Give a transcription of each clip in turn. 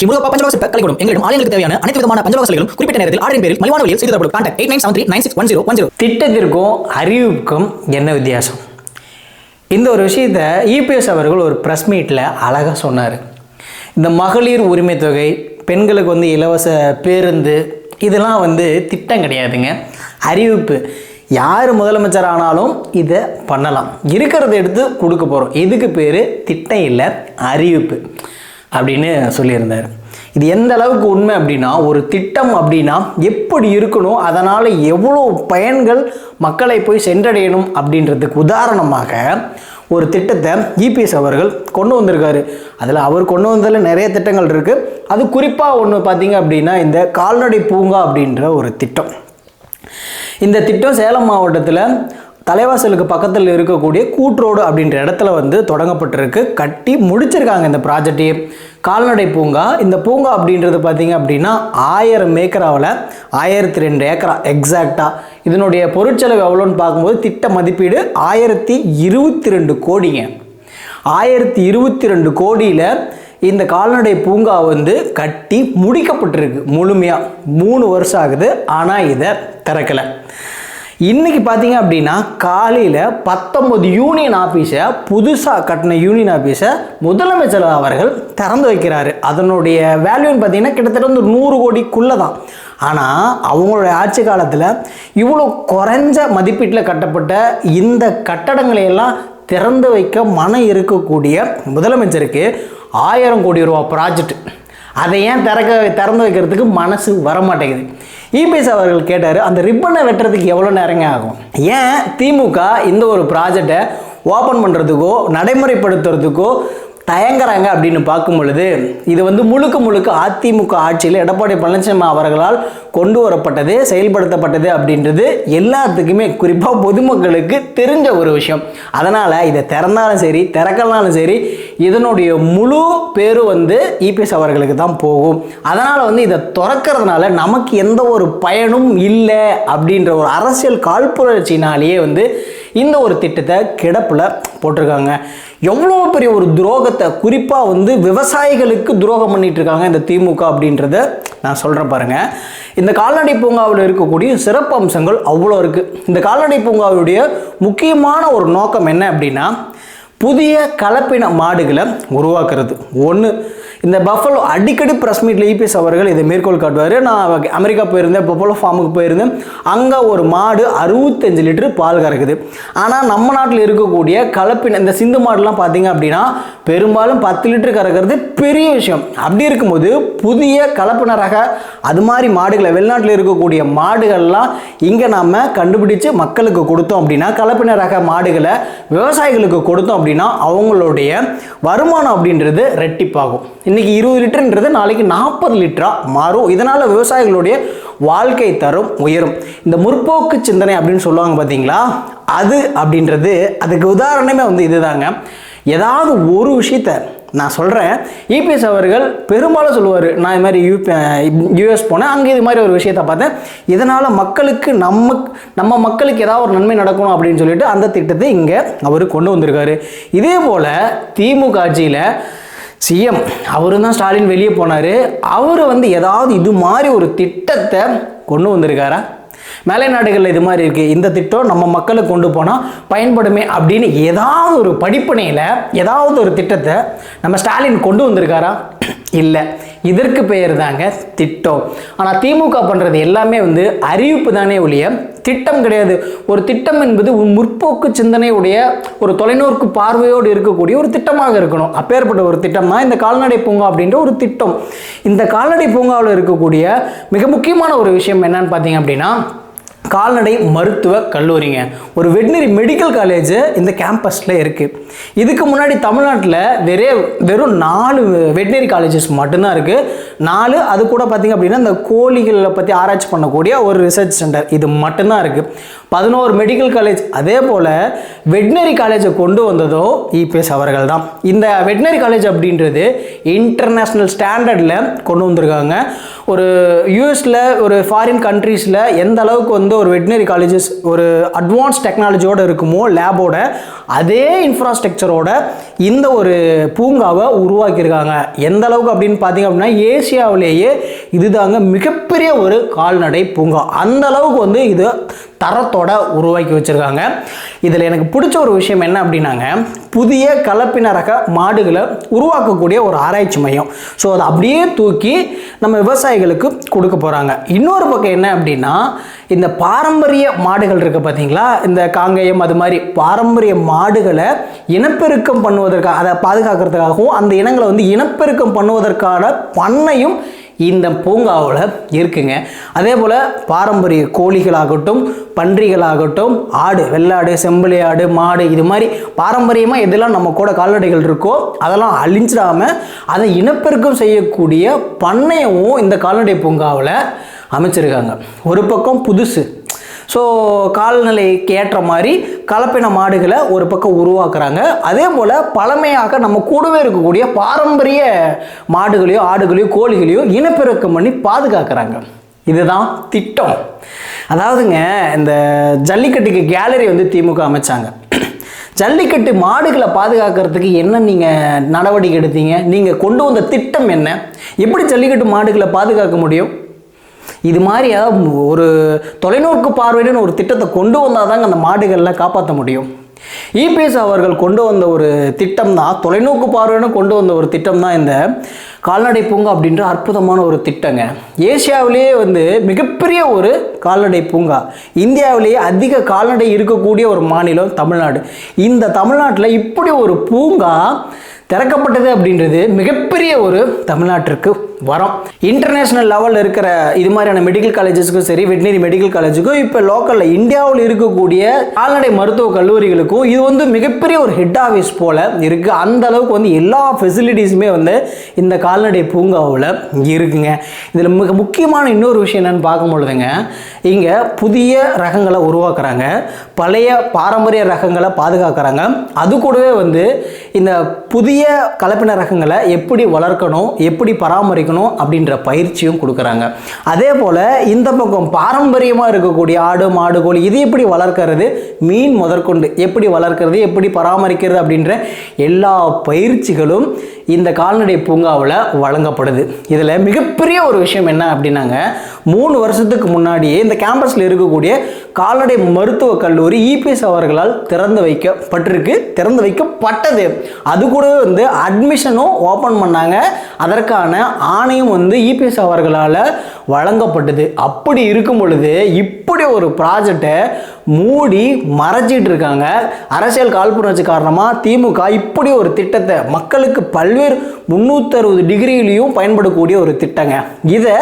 ஸ்ரீ முருகப்பா பஞ்சலோக சிற்ப கலைக்கூடம். எங்களிடம் ஆலயங்களுக்கு தேவையான அனைத்து விதமான பஞ்சலோக சிலைகளும் குறிப்பிட்ட நேரத்தில் ஆர்டரின் பேரில் மலிவான வழியில் செய்து தரப்படும் contact eight nine seven three nine six one zero one zero திட்டத்திற்கும் அறிவிப்புக்கும் என்ன வித்தியாசம்? இந்த ஒரு விஷயத்தை இபிஎஸ் அவர்கள் ஒரு ப்ரெஸ் மீட்டில் அழகாக சொன்னார். இந்த மகளிர் உரிமை தொகை பெண்களுக்கு வந்து இலவச பேருந்து இதெல்லாம் வந்து திட்டம் கிடையாதுங்க. அறிவிப்பு. யார் முதலமைச்சர் ஆனாலும் இதை பண்ணலாம். இருக்கிறத எடுத்து கொடுக்க போகிறோம் இதுக்கு பேர் திட்டம் இல்லை அறிவிப்பு. அப்படின்னு சொல்லியிருந்தார். இது எந்த அளவுக்கு உண்மை அப்படின்னா ஒரு திட்டம் அப்படின்னா எப்படி இருக்கணும் அதனால் எவ்வளோ பயன்கள் மக்களை போய் சென்றடையணும் அப்படின்றதுக்கு உதாரணமாக ஒரு திட்டத்தை இபிஎஸ் அவர்கள் கொண்டு வந்திருக்காரு. அதில் அவர் கொண்டு வந்ததில் நிறைய திட்டங்கள் இருக்குது அது குறிப்பாக ஒன்று பார்த்தீங்க அப்படின்னா இந்த கால்நடை பூங்கா அப்படின்ற ஒரு திட்டம். இந்த திட்டம் சேலம் மாவட்டத்தில் தலைவாசலுக்கு பக்கத்தில் இருக்கக்கூடிய கூட்ரோடு அப்படின்ற இடத்துல வந்து தொடங்கப்பட்டிருக்கு. கட்டி முடிச்சிருக்காங்க இந்த ப்ராஜெக்டையே கால்நடை பூங்கா. இந்த பூங்கா அப்படின்றது பார்த்தீங்க அப்படின்னா ஆயிரம் ஏக்கராவில் ஆயிரத்தி ரெண்டு ஏக்கரா எக்ஸாக்டாக இதனுடைய பொருட்செலவு எவ்வளோன்னு பார்க்கும்போது திட்ட மதிப்பீடு ஆயிரத்தி இருபத்தி ரெண்டு கோடிங்க. ஆயிரத்தி இருபத்தி ரெண்டு கோடியில் இந்த கால்நடை பூங்கா வந்து கட்டி முடிக்கப்பட்டிருக்கு முழுமையாக மூணு வருஷம் ஆகுது ஆனால் இதை திறக்கலை. இன்னைக்கு பார்த்தீங்க அப்படின்னா காலையில் பத்தொன்பது யூனியன் ஆஃபீஸை புதுசாக கட்டின யூனியன் ஆஃபீஸை முதலமைச்சர் அவர்கள் திறந்து வைக்கிறாரு. அதனுடைய வேல்யூன்னு பார்த்தீங்கன்னா கிட்டத்தட்ட வந்து நூறு கோடிக்குள்ளே தான் ஆனால் அவங்களுடைய ஆட்சி காலத்தில் இவ்வளோ குறைஞ்ச மதிப்பீட்டில் கட்டப்பட்ட இந்த கட்டடங்களை எல்லாம் திறந்து வைக்க மனம் இருக்கக்கூடிய முதலமைச்சருக்கு ஆயிரம் கோடி ரூபா ப்ராஜெக்ட் அதை ஏன் திறக்க திறந்து வைக்கிறதுக்கு மனசு வர மாட்டேங்குது இபிஎஸ் அவர்கள் கேட்டார் அந்த ரிப்பனை வெட்டுறதுக்கு எவ்வளோ நேரங்க ஆகும்? ஏன் திமுக இந்த ஒரு ப்ராஜெக்டை ஓப்பன் பண்ணுறதுக்கோ நடைமுறைப்படுத்துறதுக்கோ தயங்குறாங்க அப்படின்னு பார்க்கும் பொழுது இது வந்து முழுக்க முழுக்க அதிமுக ஆட்சியில் எடப்பாடி பழனிசாமி அவர்களால் கொண்டு வரப்பட்டது செயல்படுத்தப்பட்டது அப்படின்றது எல்லாத்துக்குமே குறிப்பாக பொதுமக்களுக்கு தெரிஞ்ச ஒரு விஷயம். அதனால் இதை திறந்தாலும் சரி திறக்கலனாலும் சரி இதனுடைய முழு பேரும் வந்து இபிஎஸ் அவர்களுக்கு தான் போகும். அதனால் வந்து இதை திறக்கிறதுனால நமக்கு எந்த ஒரு பயனும் இல்லை அப்படின்ற ஒரு அரசியல் காழ்ப்புணர்ச்சினாலேயே வந்து இந்த ஒரு திட்டத்தை கிடப்பில் போட்டிருக்காங்க. எவ்வளோ பெரிய ஒரு துரோகத்தை குறிப்பாக வந்து விவசாயிகளுக்கு துரோகம் பண்ணிட்டு இருக்காங்க இந்த திமுக அப்படின்றத நான் சொல்கிறேன் பாருங்கள் இந்த கால்நடை பூங்காவில் இருக்கக்கூடிய சிறப்பு அம்சங்கள் அவ்வளோ இருக்குது இந்த கால்நடை பூங்காவுடைய முக்கியமான ஒரு நோக்கம் என்ன அப்படின்னா புதிய கலப்பின மாடுகளை உருவாக்குறது. ஒன்று இந்த பஃபலோ அடிக்கடி ப்ரெஸ் மீட்டில் இபிஎஸ் அவர்கள் இதை மேற்கோள் காட்டுவார். நான் அமெரிக்கா போயிருந்தேன் பஃபலோ ஃபார்முக்கு போயிருந்தேன். அங்கே ஒரு மாடு அறுபத்தஞ்சு லிட்டர் பால் கறக்குது. ஆனால் நம்ம நாட்டில் இருக்கக்கூடிய கலப்பின இந்த சிந்து மாடுலாம் பார்த்தீங்க அப்படின்னா பெரும்பாலும் பத்து லிட்டர் கறக்கிறது பெரிய விஷயம். அப்படி இருக்கும்போது புதிய கலப்பின ரக அது மாதிரி மாடுகளை வெளிநாட்டில் இருக்கக்கூடிய மாடுகள்லாம் இங்கே நாம் கண்டுபிடிச்சு மக்களுக்கு கொடுத்தோம் அப்படின்னா கலப்பின ரக மாடுகளை விவசாயிகளுக்கு கொடுத்தோம் அப்படின்னா அவங்களுடைய வருமானம் அப்படின்றது ரெட்டிப்பாகும். இன்னைக்கு இருபது லிட்டர்ன்றது நாளைக்கு நாற்பது லிட்டரா மாறும். இதனால விவசாயிகளுடைய வாழ்க்கை தரம் உயரும். இந்த முற்போக்கு சிந்தனை அப்படின்னு சொல்லுவாங்க பார்த்தீங்களா அது அப்படின்றது அதுக்கு உதாரணமே வந்து இதுதாங்க. ஏதாவது ஒரு விஷயத்த நான் சொல்கிறேன் இபிஎஸ் அவர்கள் பெரும்பாலும் சொல்லுவார் நான் இது மாதிரி யூபி யூஎஸ் போனேன் அங்கே இது மாதிரி ஒரு விஷயத்தை பார்த்தேன். இதனால் மக்களுக்கு நம்ம நம்ம மக்களுக்கு ஏதாவது ஒரு நன்மை நடக்கணும் அப்படின்னு சொல்லிட்டு அந்த திட்டத்தை இங்கே அவர் கொண்டு வந்திருக்காரு. இதே போல் திமுக ஆட்சியில் சிஎம் அவரு தான் ஸ்டாலின் வெளியே போனார். அவர் வந்து ஏதாவது இது மாதிரி ஒரு திட்டத்தை கொண்டு வந்திருக்காரா? மேலை நாடுகளில் இது மாதிரி இருக்குது இந்த திட்டம் நம்ம மக்களுக்கு கொண்டு போனால் பயன்படுமே அப்படின்னு ஏதாவது ஒரு படிப்பனையில் ஏதாவது ஒரு திட்டத்தை நம்ம ஸ்டாலின் கொண்டு வந்திருக்காரா? இல்லை. இதற்கு பெயர் தாங்க திட்டம். ஆனால் திமுக பண்ணுறது எல்லாமே வந்து அறிவிப்பு தானே ஒழிய திட்டம் கிடையாது. ஒரு திட்டம் என்பது முற்போக்கு சிந்தனையுடைய ஒரு தொலைநோக்கு பார்வையோடு இருக்கக்கூடிய ஒரு திட்டமாக இருக்கணும். அப்பேற்பட்ட ஒரு திட்டம் தான் இந்த கால்நடை பூங்கா அப்படின்ற ஒரு திட்டம். இந்த கால்நடை பூங்காவில் இருக்கக்கூடிய மிக முக்கியமான ஒரு விஷயம் என்னன்னு பார்த்தீங்க அப்படின்னா கால்நடை மருத்துவ கல்லூரிங்க. ஒரு வெட்டினரி மெடிக்கல் காலேஜ் இந்த கேம்பஸில் இருக்குது இதுக்கு முன்னாடி தமிழ்நாட்டில் வெறே வெறும் நாலு வெட்டினரி காலேஜஸ் மட்டும்தான் இருக்குது நாலு அது கூட பார்த்திங்க அப்படின்னா இந்த கோழிகளை பற்றி ஆராய்ச்சி பண்ணக்கூடிய ஒரு ரிசர்ச் சென்டர் இது மட்டும்தான் இருக்குது பதினோரு மெடிக்கல் காலேஜ் அதே போல் வெட்னரி காலேஜை கொண்டு வந்ததோ இபிஎஸ் அவர்கள் தான் இந்த வெட்னரி காலேஜ் அப்படின்றது இன்டர்நேஷ்னல் ஸ்டாண்டர்டில் கொண்டு வந்திருக்காங்க. ஒரு யூஎஸில் ஒரு ஃபாரின் கண்ட்ரீஸில் எந்த அளவுக்கு வந்து ஒரு வெட்னரி காலேஜஸ் ஒரு அட்வான்ஸ் டெக்னாலஜியோடு இருக்குமோ லேபோட அதே இன்ஃப்ராஸ்ட்ரக்சரோட இந்த ஒரு பூங்காவை உருவாக்கியிருக்காங்க. எந்த அளவுக்கு அப்படின்னு பார்த்தீங்க அப்படின்னா ஏசியாவிலேயே இதுதாங்க மிகப்பெரிய ஒரு கால்நடை பூங்கா. அந்த அளவுக்கு வந்து இது தரத்தோட உருவாக்கி வச்சுருக்காங்க. இதில் எனக்கு பிடிச்ச ஒரு விஷயம் என்ன அப்படின்னாங்க புதிய கலப்பின ரக மாடுகளை உருவாக்கக்கூடிய ஒரு ஆராய்ச்சி மையம். ஸோ அதை அப்படியே தூக்கி நம்ம விவசாயிகளுக்கு கொடுக்க போகிறாங்க இன்னொரு பக்கம் என்ன அப்படின்னா இந்த பாரம்பரிய மாடுகள் இருக்குது பார்த்தீங்களா இந்த காங்கேயம் அது மாதிரி பாரம்பரிய மாடுகளை இனப்பெருக்கம் பண்ணுவதற்காக அதை பாதுகாக்கிறதுக்காகவும் அந்த இனங்களை வந்து இனப்பெருக்கம் பண்ணுவதற்கான பண்ணையும் இந்த பூங்காவில் இருக்குங்க. அதே போல் பாரம்பரிய கோழிகளாகட்டும் பன்றிகளாகட்டும் ஆடு வெள்ளாடு செம்பளி ஆடு மாடு இது மாதிரி பாரம்பரியமாக எதெல்லாம் நம்ம கூட கால்நடைகள் இருக்கோ அதெல்லாம் அழிஞ்சிடாமல் அதை இனப்பெருக்கம் செய்யக்கூடிய பண்ணையவும் இந்த கால்நடை பூங்காவில் அமைச்சிருக்காங்க. ஒரு பக்கம் புதுசு ஸோ கால்நிலைக்கு ஏற்ற மாதிரி கலப்பின மாடுகளை ஒரு பக்கம் உருவாக்குறாங்க. அதே போல் பழமையாக நம்ம கூடவே இருக்கக்கூடிய பாரம்பரிய மாடுகளையோ ஆடுகளையோ கோழிகளையோ இனப்பெருக்கம் பண்ணி பாதுகாக்கிறாங்க. இதுதான் திட்டம். அதாவதுங்க இந்த ஜல்லிக்கட்டுக்கு கேலரி வந்து திமுக அமைச்சாங்க. ஜல்லிக்கட்டு மாடுகளை பாதுகாக்கிறதுக்கு என்ன நீங்கள் நடவடிக்கை எடுத்தீங்க? நீங்கள் கொண்டு வந்த திட்டம் என்ன? எப்படி ஜல்லிக்கட்டு மாடுகளை பாதுகாக்க முடியும்? இது மாதிரி ஒரு தொலைநோக்கு பார்வையுடன் ஒரு திட்டத்தை கொண்டு வந்தால் தாங்க அந்த மாடுகளில் காப்பாற்ற முடியும். இபிஎஸ் அவர்கள் கொண்டு வந்த ஒரு திட்டம் தான் தொலைநோக்கு பார்வையுடன் கொண்டு வந்த ஒரு திட்டம் தான் இந்த கால்நடை பூங்கா அப்படின்ற அற்புதமான ஒரு திட்டங்க. ஏசியாவிலேயே வந்து மிகப்பெரிய ஒரு கால்நடை பூங்கா. இந்தியாவிலேயே அதிக கால்நடை இருக்கக்கூடிய ஒரு மாநிலம் தமிழ்நாடு. இந்த தமிழ்நாட்டில் இப்படி ஒரு பூங்கா திறக்கப்பட்டது அப்படின்றது மிகப்பெரிய ஒரு தமிழ்நாட்டிற்கு வரோம். இன்டர்நேஷனல் லெவலில் இருக்கிற இது மாதிரியான மெடிக்கல் காலேஜஸ்க்கும் சரி வெட்டினரி மெடிக்கல் காலேஜுக்கும் இப்போ லோக்கலில் இந்தியாவில் இருக்கக்கூடிய கால்நடை மருத்துவ கல்லூரிகளுக்கும் இது வந்து மிகப்பெரிய ஒரு ஹெட் ஆஃபீஸ் போல் இருக்குது அந்த அளவுக்கு வந்து எல்லா ஃபெசிலிட்டிஸுமே வந்து இந்த கால்நடை பூங்காவில் இருக்குங்க. இதில் மிக முக்கியமான இன்னொரு விஷயம் என்னென்னு பார்க்கும் பொழுதுங்க இங்கே புதிய ரகங்களை உருவாக்குறாங்க. பழைய பாரம்பரிய ரகங்களை பாதுகாக்கிறாங்க. அது கூடவே வந்து இந்த புதிய கலப்பின ரகங்களை எப்படி வளர்க்கணும் எப்படி பராமரிக்கணும் அப்படின்ற பயிற்சியும் கொடுக்குறாங்க. அதே போல் இந்த பக்கம் பாரம்பரியமாக இருக்கக்கூடிய ஆடு மாடு கோழி இது எப்படி வளர்க்கறது மீன் முதற்கொண்டு எப்படி வளர்க்கறது எப்படி பராமரிக்கிறது அப்படின்ற எல்லா பயிற்சிகளும் இந்த கால்நடை பூங்காவில் வழங்கப்படுது. இதில் மிகப்பெரிய ஒரு விஷயம் என்ன அப்படின்னாங்க மூணு வருஷத்துக்கு முன்னாடியே இந்த கேம்பஸில் இருக்கக்கூடிய கால்நடை மருத்துவக் கல்லூரி இபிஎஸ் அவர்களால் திறந்து வைக்கப்பட்டிருக்கு திறந்து வைக்கப்பட்டது. அது கூடவே வந்து அட்மிஷனும் ஓப்பன் பண்ணாங்க. அதற்கான ஆணையும் வந்து இபிஎஸ் அவர்களால் வழங்கப்பட்டது. அப்படி இருக்கும் பொழுது இப்படி ஒரு ப்ராஜெக்டை மூடி மறைச்சிட்டு இருக்காங்க அரசியல் காழ்ப்புணர்ச்சி காரணமாக திமுக இப்படி ஒரு திட்டத்தை மக்களுக்கு பல்வேறு முந்நூற்றறுபது டிகிரியிலையும் பயன்படக்கூடிய ஒரு திட்டங்க. இதை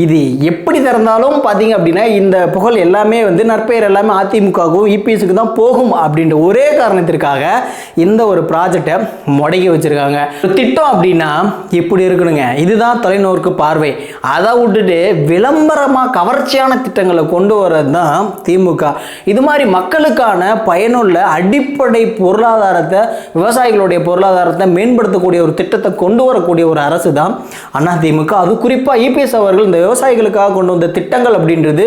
இது எப்படி திறந்தாலும் பார்த்தீங்க அப்படின்னா இந்த புகழ் எல்லாமே வந்து நற்பெயர் எல்லாமே அதிமுகவுக்கும் இபிஎஸ்க்கு தான் போகும் அப்படின்ற ஒரே காரணத்திற்காக இந்த ஒரு ப்ராஜெக்டை முடக்கி வச்சுருக்காங்க. திட்டம் அப்படின்னா இப்படி இருக்கணுங்க? இதுதான் தொலைநோக்கு பார்வை. அதை விட்டுட்டு விளம்பரமாக கவர்ச்சியான திட்டங்களை கொண்டு வர்றது தான் திமுக. இது மாதிரி மக்களுக்கான பயனுள்ள அடிப்படை பொருளாதாரத்தை விவசாயிகளுடைய பொருளாதாரத்தை மேம்படுத்தக்கூடிய ஒரு திட்டத்தை கொண்டு வரக்கூடிய ஒரு அரசு தான் அதிமுக அது குறிப்பாக இபிஎஸ் அவர்கள் இந்த விவசாயிகளுக்காக கொண்டு வந்த திட்டங்கள் அப்படின்றது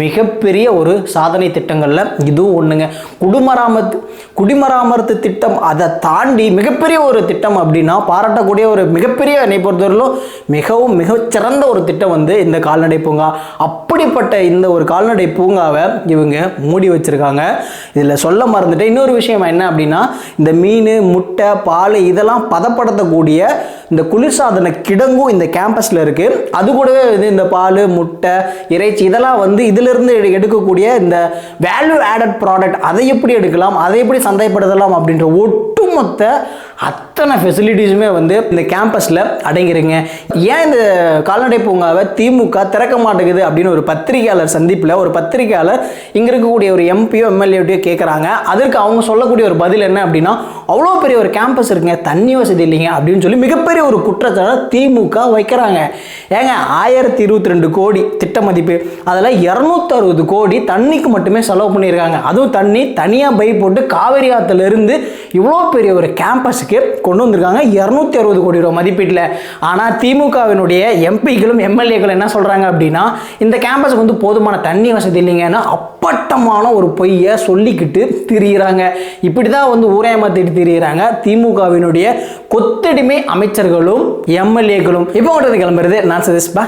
மிகப்பெரிய ஒரு சாதனை திட்டங்களில் இதுவும் ஒன்றுங்க குடிமராமத்து குடிமராமத்து திட்டம் அதை தாண்டி மிகப்பெரிய ஒரு திட்டம் அப்படின்னா பாராட்டக்கூடிய ஒரு மிகப்பெரிய என்னை பொறுத்தவரையிலும் மிகவும் மிகச்சிறந்த ஒரு திட்டம் வந்து இந்த கால்நடை பூங்கா. அப்படிப்பட்ட இந்த ஒரு கால்நடை பூங்காவை இவங்க மூடி வச்சுருக்காங்க. இதில் சொல்ல மறந்துட்டேன். இன்னொரு விஷயம் என்ன அப்படின்னா இந்த மீன் முட்டை பால் இதெல்லாம் பதப்படுத்தக்கூடிய இந்த குளிர்சாதன கிடங்கும் இந்த கேம்பஸில் இருக்குது அது கூடவே வந்து இந்த பால் முட்டை இறைச்சி இதெல்லாம் வந்து இதிலிருந்து எடு- எடுக்கக்கூடிய இந்த வேல்யூ ஆடட் ப்ராடக்ட் அதை எப்படி எடுக்கலாம் அதை எப்படி சந்தைப்படுத்தலாம் அப்படின்ற ஒட்டு ஒட்டுமொத்த அத்தனை ஃபெசிலிட்டிஸுமே வந்து இந்த கேம்பஸில் அடங்கிருங்க ஏன் இந்த கால்நடை பூங்காவை திமுக திறக்க மாட்டேங்குது அப்படின்னு ஒரு பத்திரிகையாளர் சந்திப்பில் ஒரு பத்திரிகையாளர் இங்கே இருக்கக்கூடிய ஒரு எம்பியோ எம்எல்ஏட்டையோ கேட்குறாங்க அதற்கு அவங்க சொல்லக்கூடிய ஒரு பதில் என்ன அப்படின்னா அவ்வளோ பெரிய ஒரு கேம்பஸ் இருக்குங்க தண்ணி வசதி இல்லைங்க அப்படின்னு சொல்லி மிகப்பெரிய ஒரு குற்றச்சாட்டை திமுக வைக்கிறாங்க. ஏங்க ஆயிரத்தி இருபத்தி ரெண்டு கோடி திட்ட மதிப்பு அதில் இரநூத்தறுபது கோடி தண்ணிக்கு மட்டுமே செலவு பண்ணியிருக்காங்க. அதுவும் தண்ணி தனியாக பை போட்டு காவிரி ஆற்றுல இருந்து இவ்வளோ பெரிய ஒரு கேம்பஸுக்கு கொண்டு வந்திருக்காங்க. இரநூத்தி அறுபது கோடி ரூபா மதிப்பீட்டில். ஆனால் திமுகவினுடைய எம்பிக்களும் எம்எல்ஏக்களும் என்ன சொல்கிறாங்க அப்படின்னா இந்த கேம்பஸுக்கு வந்து போதுமான தண்ணி வசதி இல்லைங்கன்னா அப்பட்டமான ஒரு பொய்யை சொல்லிக்கிட்டு திரியிறாங்க. இப்படி தான் வந்து ஊரேமாத்திட்டு திரியிறாங்க. திமுகவினுடைய கொத்தடிமை அமைச்சர்களும் எம்எல்ஏக்களும் இப்போ கிளம்புறது நான் சதீஷ்பா.